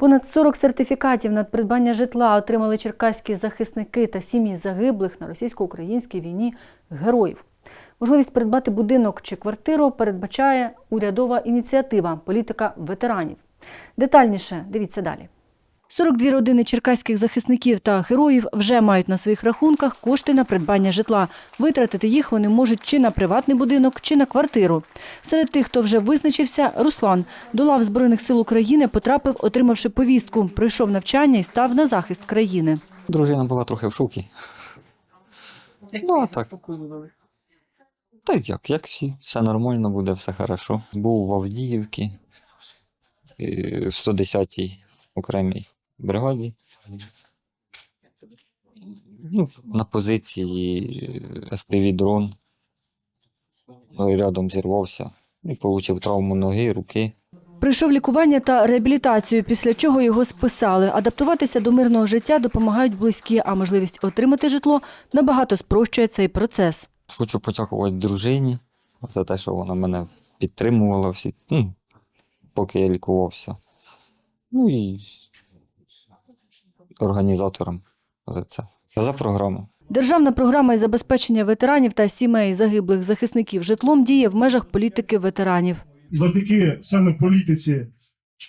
Понад 40 сертифікатів на придбання житла отримали черкаські захисники та сім'ї загиблих на російсько-українській війні героїв. Можливість придбати будинок чи квартиру передбачає урядова ініціатива політика ветеранів. Детальніше дивіться далі. 42 родини черкаських захисників та героїв вже мають на своїх рахунках кошти на придбання житла. Витратити їх вони можуть чи на приватний будинок, чи на квартиру. Серед тих, хто вже визначився, Руслан до лав Збройних сил України потрапив, отримавши повістку, пройшов навчання і став на захист країни. Дружина була трохи в шокі. Ну, а так. Та як, як всі, все нормально буде, все хорошо. Був в Авдіївці, в 110-й окремій бригаді. Ну, на позиції FPV-дрон. Рядом зірвався і отримав травму ноги, руки. Прийшов лікування та реабілітацію, після чого його списали. Адаптуватися до мирного життя допомагають близькі, а можливість отримати житло набагато спрощує цей процес. Хочу подякувати дружині за те, що вона мене підтримувала всі, ну, поки я лікувався. Ну і організаторам за це. За програму. Державна програма із забезпечення ветеранів та сімей загиблих захисників житлом діє в межах політики ветеранів. завдяки саме політиці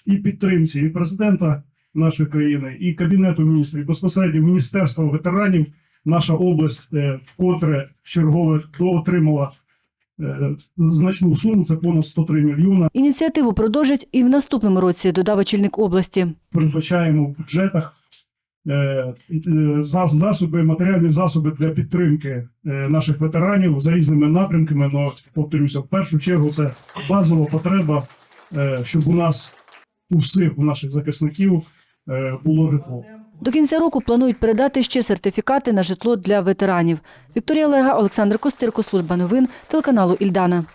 і підтримці і президента нашої країни, і кабінету міністрів, і безпосередньо міністерства ветеранів, наша область е, вкотре в чергове доотримала е, значну суму. Це понад 103 мільйона. Ініціативу продовжать і в наступному році, додав очільник області. Передбачаємо в бюджетах засоби, матеріальні засоби для підтримки е, наших ветеранів за різними напрямками. Но повторюся, в першу чергу це базова потреба, е, щоб у нас у всіх у наших захисників е, було житло. До кінця року планують передати ще сертифікати на житло для ветеранів. Вікторія Лега, Олександр Костирко, служба новин телеканалу Ільдана.